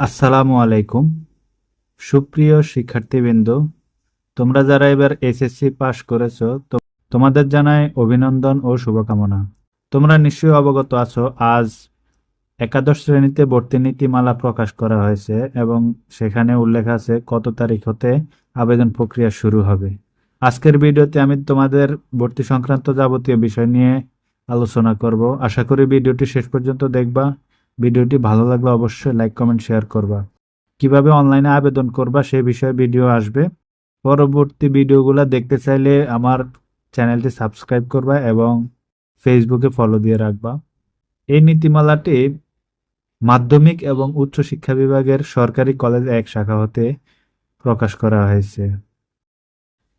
আসসালামু আলাইকুম। সুপ্রিয় শিক্ষার্থীবৃন্দ, তোমরা যারা এবার এসএসসি পাশ করেছ, তো তোমাদের জানাই অভিনন্দন ও শুভকামনা। তোমরা নিশ্চয়ই অবগত আছো, আজ একাদশ শ্রেণীতে ভর্তি নীতিমালা প্রকাশ করা হয়েছে এবং সেখানে উল্লেখ আছে কত তারিখ হতে আবেদন প্রক্রিয়া শুরু হবে। আজকের ভিডিওতে আমি তোমাদের ভর্তি সংক্রান্ত যাবতীয় বিষয় নিয়ে আলোচনা করব। আশা করি ভিডিওটি শেষ পর্যন্ত দেখবা। ভিডিওটি ভালো লাগলে অবশ্যই লাইক, কমেন্ট, শেয়ার করবা। কীভাবে অনলাইনে আবেদন করবা সে বিষয়ে ভিডিও আসবে। পরবর্তী ভিডিওগুলো দেখতে চাইলে আমার চ্যানেলটি সাবস্ক্রাইব করবা এবং ফেসবুকে ফলো দিয়ে রাখবা। এই নীতিমালাটি মাধ্যমিক এবং উচ্চ শিক্ষা বিভাগের সরকারি কলেজ এক শাখা হতে প্রকাশ করা হয়েছে।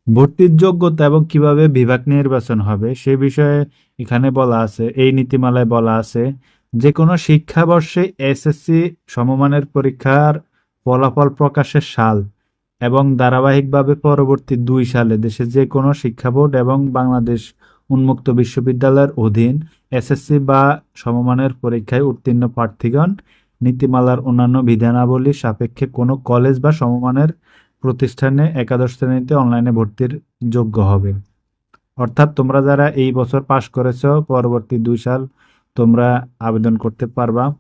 ভর্তির যোগ্যতা এবং কীভাবে বিভাগ নির্বাচন হবে সে বিষয়ে এখানে বলা আছে, এই নীতিমালায় বলা আছে যে কোনো শিক্ষাবর্ষে এসএসসি সমমানের পরীক্ষার ফলাফল প্রকাশের সাল এবং ধারাবাহিকভাবে পরবর্তী দুই সালে দেশে যে কোনো শিক্ষা বোর্ড এবং বাংলাদেশ উন্মুক্ত বিশ্ববিদ্যালয়ের অধীন এসএসসি বা সমমানের পরীক্ষায় উত্তীর্ণ প্রার্থীগণ নীতিমালার অন্যান্য বিধানাবলী সাপেক্ষে কোনো কলেজ বা সমমানের প্রতিষ্ঠানে একাদশ শ্রেণীতে অনলাইনে ভর্তির যোগ্য হবে। অর্থাৎ তোমরা যারা এই বছর পাশ করেছ, পরবর্তী দুই সাল তোমরা আবেদন করতে পারবা।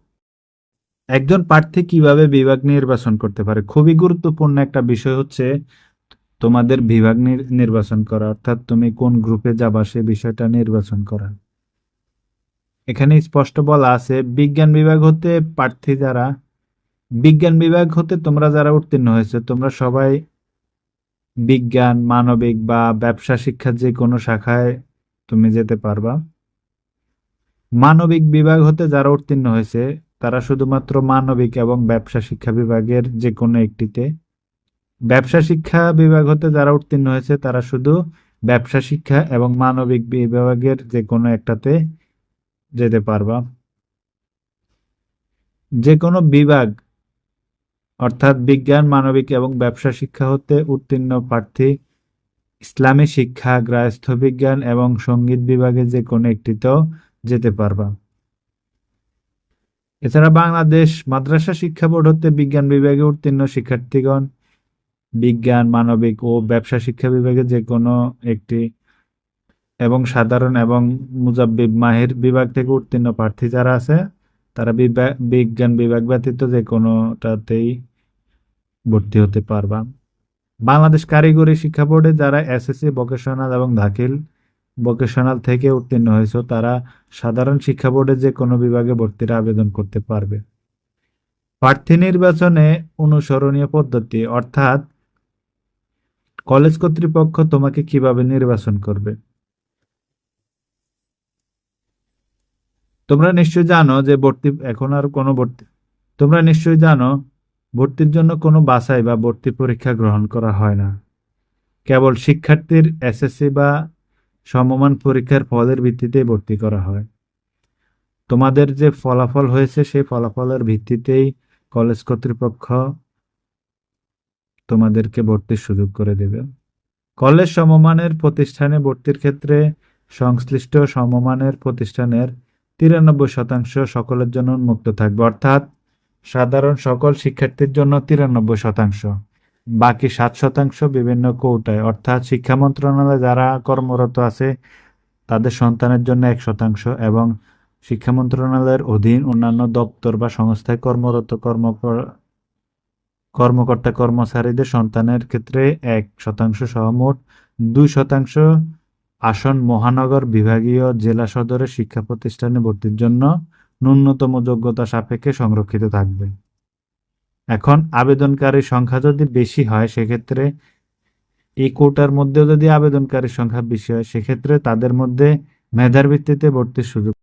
একজন প্রার্থী কীভাবে বিভাগ নির্বাচন করতে পারে? খুবই গুরুত্বপূর্ণ একটা বিষয় হচ্ছে তোমাদের বিভাগ নির- নির্বাচন করা, অর্থাৎ তুমি কোন গ্রুপে যাবা সে বিষয়টা নির্বাচন করা। এখানে স্পষ্ট বলা আছে, বিজ্ঞান বিভাগ হতে প্রার্থী যারা, বিজ্ঞান বিভাগ হতে তোমরা যারা উত্তীর্ণ হয়েছে, তোমরা সবাই বিজ্ঞান, মানবিক বা ব্যবসা শিক্ষার যে কোনো শাখায় তুমি যেতে পারবা। মানবিক বিভাগ হতে যারা উত্তীর্ণ হয়েছে, তারা শুধুমাত্র মানবিক এবং ব্যবসা শিক্ষা বিভাগের যে কোনো একটিতে। ব্যবসা শিক্ষা বিভাগ হতে যারা উত্তীর্ণ হয়েছে, তারা শুধু ব্যবসা শিক্ষা এবং মানবিক বিভাগের যে কোনো একটাতে যেতে পারবা। যে কোনো বিভাগ, অর্থাৎ বিজ্ঞান, মানবিক এবং ব্যবসা শিক্ষা হতে উত্তীর্ণ প্রার্থী, ইসলামী শিক্ষা গৃহস্থ বিজ্ঞান এবং সংগীত বিভাগে যে কোনো একটিতেও যেতে পারবা। এছাড়া বাংলাদেশ মাদ্রাসা শিক্ষা বোর্ড হতে বিজ্ঞান বিভাগে উত্তীর্ণ শিক্ষার্থীগণ, বিজ্ঞান, মানবিক ও ব্যবসা শিক্ষা বিভাগে যে কোনো একটি এবং সাধারণ এবং মুজাব্বিব মাহির বিভাগ থেকে উত্তীর্ণ প্রার্থী যারা আছে, তারা বিজ্ঞান বিভাগ ব্যতীত যে কোনোটাতেই ভর্তি হতে পারবা। বাংলাদেশ কারিগরি শিক্ষা বোর্ডে যারা এসএসসি, ভোকেশনাল এবং দাখিল ভোকেশনাল থেকে উত্তীর্ণ হয়েছে, তারা সাধারণ শিক্ষা বোর্ডে যে কোনো বিভাগে ভর্তির আবেদন করতে পারবে। প্রার্থী নির্বাচনে অনুসরণীয় পদ্ধতি, অর্থাৎ কলেজ কর্তৃপক্ষ তোমাকে কীভাবে নির্বাচন করবে? তোমরা নিশ্চয়ই জানো যে ভর্তি, এখন আর কোনো ভর্তি, তোমরা নিশ্চয়ই জানো ভর্তির জন্য কোনো বাছাই বা ভর্তি পরীক্ষা গ্রহণ করা হয় না। কেবল শিক্ষার্থীর এসএসসি বা সমমান পরীক্ষার ফলের ভিত্তিতে ভর্তি করা হয়। তোমাদের যে ফলাফল হয়েছে, সেই ফলাফলের ভিত্তিতেই কলেজ কর্তৃপক্ষ তোমাদেরকে ভর্তির সুযোগ করে দেবে। কলেজ সমমানের প্রতিষ্ঠানে ভর্তির ক্ষেত্রে সংশ্লিষ্ট সমমানের প্রতিষ্ঠানের তিরানব্বই শতাংশ সকলের জন্য উন্মুক্ত থাকবে, অর্থাৎ সাধারণ সকল শিক্ষার্থীর জন্য তিরানব্বই শতাংশ। বাকি সাত শতাংশ বিভিন্ন কৌটায়। অর্থাৎ শিক্ষা মন্ত্রণালয়ে যারা কর্মরত আছে, তাদের সন্তানের জন্য এক শতাংশ এবং শিক্ষা মন্ত্রণালয়ের অধীন অন্যান্য দপ্তর বা সংস্থায় কর্মরত কর্ম কর্মকর্তা কর্মচারীদের সন্তানের ক্ষেত্রে এক শতাংশ সহ মোট দুই শতাংশ আসন মহানগর বিভাগীয় জেলা সদরের শিক্ষা প্রতিষ্ঠানে ভর্তির জন্য ন্যূনতম যোগ্যতা সাপেক্ষে সংরক্ষিত থাকবে। এখন আবেদনকারীর সংখ্যা যদি বেশি হয়, সেক্ষেত্রে এই কোটার মধ্যেও যদি আবেদনকারীর সংখ্যা বেশি হয়, সেক্ষেত্রে তাদের মধ্যে মেধার ভিত্তিতে ভর্তির সুযোগ।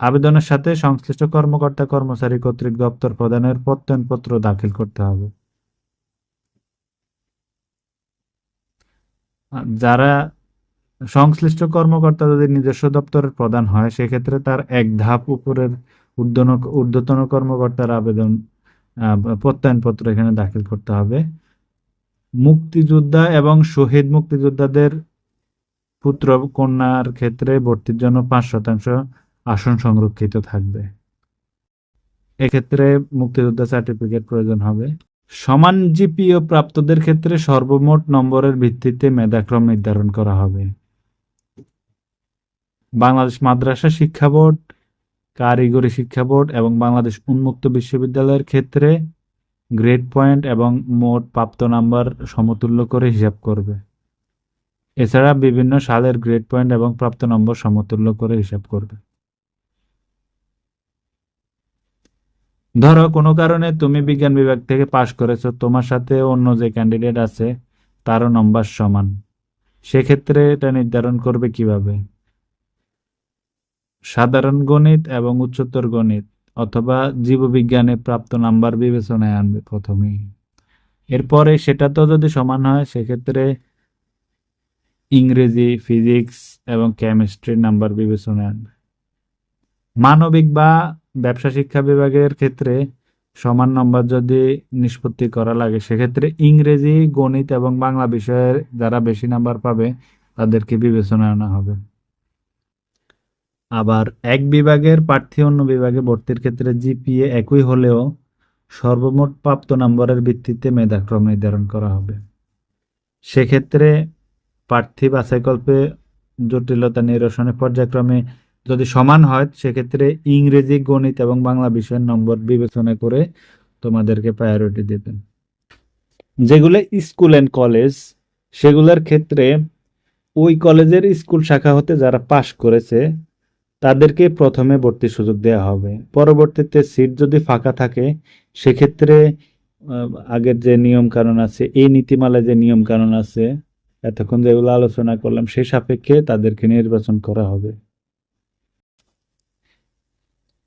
আবেদনের সাথে সংশ্লিষ্ট কর্মকর্তা, কর্মচারী কর্তৃক দপ্তর প্রদানের প্রত্যয়নপত্র দাখিল করতে হবে। যারা সংশ্লিষ্ট কর্মকর্তা যদি নিজস্ব দপ্তরের প্রদান হয়, সেক্ষেত্রে তার এক ধাপ উপরের ঊর্ধ্বতন কর্মকর্তার আবেদন প্রত্যয়নপত্র এখানে দাখিল করতে হবে। মুক্তিযোদ্ধা এবং শহীদ মুক্তিযোদ্ধাদের পুত্র কন্যার ক্ষেত্রে ভর্তির জন্য পাঁচ শতাংশ আসন সংরক্ষিত থাকবে। এক্ষেত্রে মুক্তিযোদ্ধা সার্টিফিকেট প্রয়োজন হবে। সমান জিপিও প্রাপ্তদের ক্ষেত্রে সর্বমোট নম্বরের ভিত্তিতে মেধাক্রম নির্ধারণ করা হবে। বাংলাদেশ মাদ্রাসা শিক্ষা বোর্ড কারিগরি শিক্ষা বোর্ড এবং বাংলাদেশ উন্মুক্ত বিশ্ববিদ্যালয়ের ক্ষেত্রে গ্রেড পয়েন্ট এবং মোট প্রাপ্ত নাম্বার সমতুল্য করে হিসাব করবে। এছাড়া বিভিন্ন সালের গ্রেড পয়েন্ট এবং প্রাপ্ত নম্বর সমতুল্য করে হিসাব করবে। ধরো, কোনো কারণে তুমি বিজ্ঞান বিভাগ থেকে পাশ করেছ, তোমার সাথে অন্য যে ক্যান্ডিডেট আছে, তারও নম্বর সমান। সেক্ষেত্রে এটা নির্ধারণ করবে কীভাবে? সাধারণ গণিত এবং উচ্চতর গণিত, অথবা জীববিজ্ঞানে প্রাপ্ত নাম্বার বিবেচনায় আনবে প্রথমেই। এরপরে সেটা তো যদি সমান হয়, সেক্ষেত্রে ইংরেজি, ফিজিক্স এবং কেমিস্ট্রির নাম্বার বিবেচনায় আনবে। মানবিক বা ব্যবসা শিক্ষা বিভাগের ক্ষেত্রে সমান নম্বর যদি নিষ্পত্তি করা লাগে, সেক্ষেত্রে ইংরেজি, গণিত এবং বাংলা বিষয়ের যারা বেশি নাম্বার পাবে, তাদেরকে বিবেচনায় আনা হবে। আবার এক বিভাগের প্রার্থী অন্য বিভাগে ভর্তির ক্ষেত্রে জিপিএ একই হলেও সর্বমোট প্রাপ্ত নম্বরের ভিত্তিতে মেধাক্রম নির্ধারণ করা হবে। সেক্ষেত্রে প্রার্থী বাছাইকল্পে জটিলতা নিরসনে পর্যায়ক্রমে যদি সমান হয়, সেক্ষেত্রে ইংরেজি, গণিত এবং বাংলা বিষয়ের নম্বর বিবেচনা করে তোমাদেরকে প্রায়োরিটি দেবেন। যেগুলো স্কুল অ্যান্ড কলেজ সেগুলোর ক্ষেত্রে ওই কলেজের স্কুল শাখা হতে যারা পাশ করেছে তাদেরকে প্রথমে ভর্তির সুযোগ দেওয়া হবে। পরবর্তীতে সিট যদি ফাঁকা থাকে, সেক্ষেত্রে আগের যে নিয়ম কানুন আছে, এই নীতিমালায় যে নিয়ম কানুন আছে, এতক্ষণ যেগুলো আলোচনা করলাম সেই সাপেক্ষে তাদেরকে নির্বাচন করা হবে।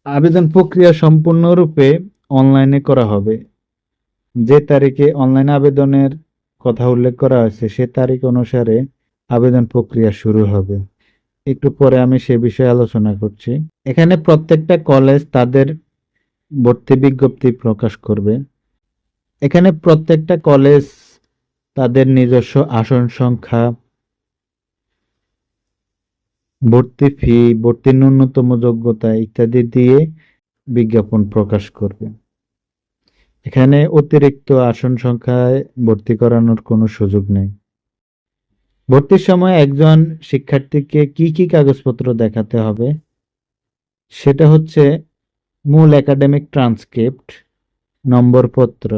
আবেদন প্রক্রিয়া সম্পূর্ণরূপে অনলাইনে করা হবে। যে তারিখে অনলাইন আবেদনের কথা উল্লেখ করা হয়েছে, সে তারিখ অনুসারে আবেদন প্রক্রিয়া শুরু হবে। একটু পরে আমি সে বিষয়ে আলোচনা করছি। এখানে প্রত্যেকটা কলেজ তাদের ভর্তি বিজ্ঞপ্তি প্রকাশ করবে। এখানে প্রত্যেকটা কলেজ তাদের নিজস্ব আসন সংখ্যা, ভর্তি ফি, ভর্তির ন্যূনতম যোগ্যতা ইত্যাদি দিয়ে বিজ্ঞাপন প্রকাশ করবে। এখানে অতিরিক্ত আসন সংখ্যায় ভর্তি করানোর কোনো সুযোগ নেই। ভর্তির সময় একজন শিক্ষার্থীকে কি কি কাগজপত্র দেখাতে হবে? সেটা হচ্ছে মূল একাডেমিক ট্রান্সক্রিপ্ট নম্বরপত্র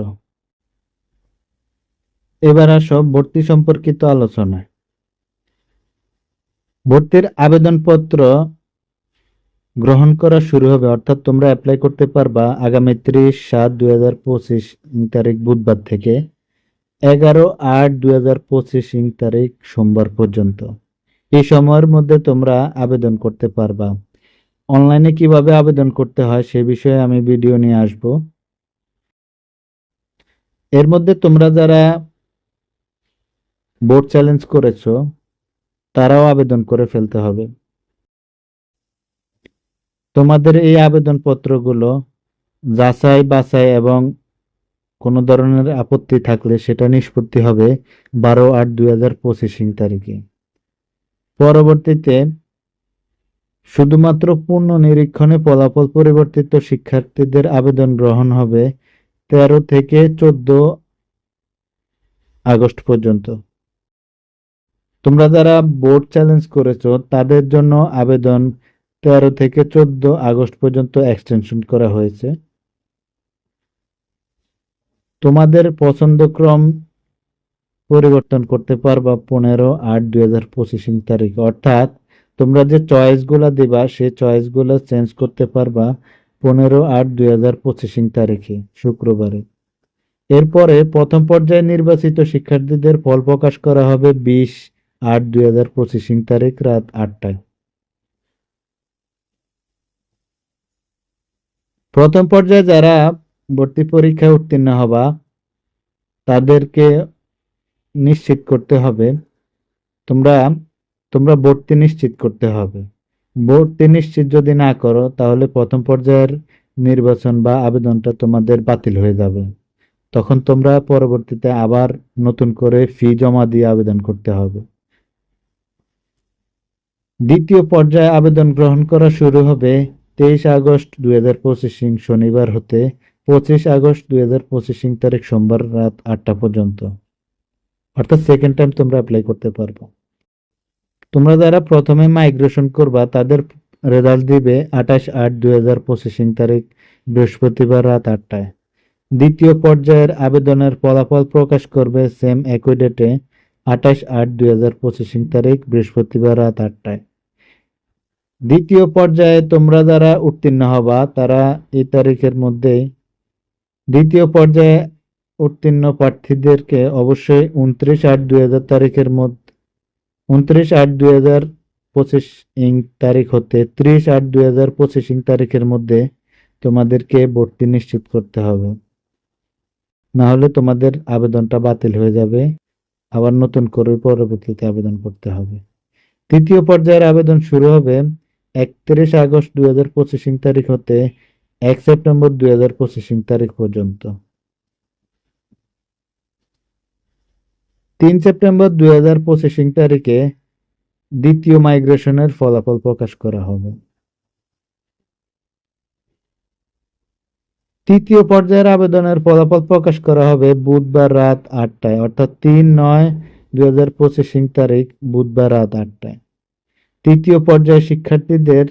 এবার আসো ভর্তি সম্পর্কিত আলোচনায়। ভর্তির আবেদনপত্র গ্রহণ করা শুরু হবে, অর্থাৎ তোমরা অ্যাপ্লাই করতে পারবা আগামী ত্রিশ সাত দুই তারিখ বুধবার থেকে। এগারো আট দুই হাজার পঁচিশ তারিখ সোমবার পর্যন্ত। এই সময়ের মধ্যে তোমরা আবেদন করতে পারবা। অনলাইনে কীভাবে আবেদন করতে হয় সে বিষয়ে আমি ভিডিও নিয়ে আসব। এর মধ্যে তোমরা যারা বোর্ড চ্যালেঞ্জ করেছ, তারাও আবেদন করে ফেলতে হবে। তোমাদের এই আবেদনপত্রগুলো যাচাই বাছাই এবং কোনো ধরনের আপত্তি থাকলে সেটা নিষ্পত্তি হবে বারো আট দুই হাজার পঁচিশ তারিখে। পরবর্তীতে শুধুমাত্র পূর্ণ নিরীক্ষণে ফলাফল পরিবর্তিত শিক্ষার্থীদের আবেদন গ্রহণ হবে তেরো থেকে চোদ্দ আগস্ট পর্যন্ত। তোমরা যারা বোর্ড চ্যালেঞ্জ করেছ, তাদের জন্য আবেদন তেরো থেকে চোদ্দ আগস্ট পর্যন্ত এক্সটেনশন করা হয়েছে। তোমাদের পছন্দক্রম পরিবর্তন করতে পারবা পনেরো আট দুই হাজার পঁচিশ তারিখ। অর্থাৎ তোমরা যে চয়েসগুলো দিবা, সেই চয়েসগুলো চেঞ্জ করতে পারবা পনেরো আট দুই হাজার পঁচিশ তারিখে, শুক্রবারে। এরপরে প্রথম পর্যায়ে নির্বাচিত শিক্ষার্থীদের ফল প্রকাশ করা হবে বিশ আট দুই হাজার পঁচিশ তারিখ রাত আটটায়। প্রথম পর্যায়ে যারা ভর্তি পরীক্ষায় উত্তীর্ণ হবা, তাদেরকে নিশ্চিত করতে হবে। তোমরা তোমরা ভর্তি নিশ্চিত করতে হবে। ভর্তি নিশ্চিত যদি না করো, তাহলে প্রথম পর্যায়ের নির্বাচন বা আবেদনটা তোমাদের বাতিল হয়ে যাবে। তখন তোমরা পরবর্তীতে আবার নতুন করে ফি জমা দিয়ে আবেদন করতে হবে। দ্বিতীয় পর্যায়ে আবেদন গ্রহণ করা শুরু হবে তেইশ আগস্ট দুই শনিবার হতে পঁচিশ আগস্ট দুই হাজার পঁচিশিং তারিখ সোমবার রাত আটটা পর্যন্ত। অর্থাৎ সেকেন্ড টাইম তোমরা অ্যাপ্লাই করতে পারব। তোমরা যারা প্রথমে মাইগ্রেশন করবা, তাদের রেজাল্ট দিবে আঠাশ আট দুই হাজার পঁচিশিং তারিখ বৃহস্পতিবার রাত আটটায়। দ্বিতীয় পর্যায়ের আবেদনের ফলাফল প্রকাশ করবে সেম একই ডেটে আঠাশ আট দুই হাজার পঁচিশিং তারিখ বৃহস্পতিবার রাত আটটায়। দ্বিতীয় পর্যায়ে তোমরা যারা উত্তীর্ণ হবা, তারা এই তারিখের মধ্যে দ্বিতীয় পর্যায়ে উত্তীর্ণ প্রার্থীদেরকে অবশ্যই উনত্রিশ আট দুই হাজার তারিখের মধ্যে, উনত্রিশ আট দুই হাজার পঁচিশ ইং তারিখ হতে, ত্রিশ আট দুই হাজার পঁচিশ ইং তারিখের মধ্যে তোমাদেরকে ভর্তি নিশ্চিত করতে হবে। না হলে তোমাদের আবেদনটা বাতিল হয়ে যাবে। আবার নতুন করে পরবর্তীতে আবেদন করতে হবে। তৃতীয় পর্যায়ের আবেদন শুরু হবে একত্রিশ আগস্ট দুই হাজার পঁচিশ ইং তারিখ হতে এক সেপ্টেম্বর দুই হাজার পঁচিশ তারিখ পর্যন্ত। তিন সেপ্টেম্বর দুই হাজার পঁচিশ তারিখে দ্বিতীয় মাইগ্রেশনের ফলাফল প্রকাশ করা হবে। তৃতীয় পর্যায়ের আবেদনের ফলাফল প্রকাশ করা হবে বুধবার রাত আটটায়, অর্থাৎ তিন নয় দুই হাজার পঁচিশ তারিখ বুধবার রাত আটটায়। তৃতীয় পর্যায়ে শিক্ষার্থীদের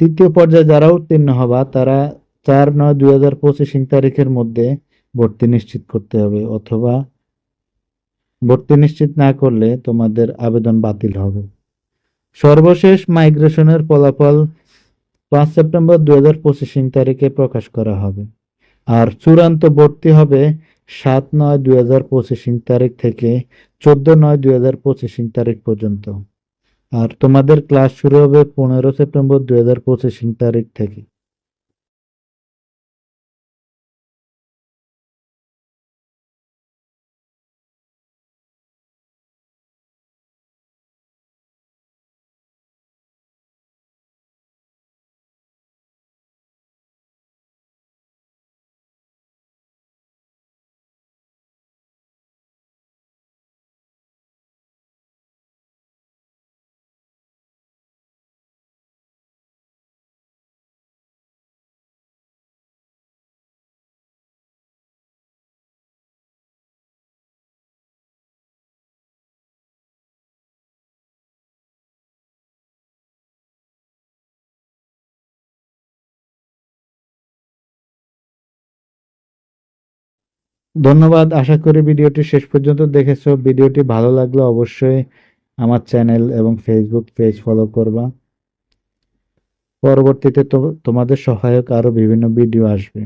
তৃতীয় পর্যায়ে যারা উত্তীর্ণ হবা, তারা চার নয় দুই হাজার পঁচিশ তারিখের মধ্যে ভর্তি নিশ্চিত করতে হবে অথবা ভর্তি নিশ্চিত না করলে তোমাদের আবেদন বাতিল হবে। সর্বশেষ মাইগ্রেশনের ফলাফল পাঁচ সেপ্টেম্বর দুই হাজার পঁচিশ তারিখে প্রকাশ করা হবে। আর চূড়ান্ত ভর্তি হবে সাত নয় দুই হাজার পঁচিশ তারিখ থেকে চোদ্দ নয় দুই হাজার পঁচিশ তারিখ পর্যন্ত। আর তোমাদের ক্লাস শুরু হবে পনেরো সেপ্টেম্বর দুই হাজার পঁচিশ তারিখ থেকে। ধন্যবাদ। আশা করি ভিডিওটি শেষ পর্যন্ত দেখেছ। ভিডিওটি ভালো লাগলে অবশ্যই আমার চ্যানেল এবং ফেসবুক পেজ ফলো করবা। পরবর্তীতে তোমাদের সহায়ক আরও বিভিন্ন ভিডিও আসবে।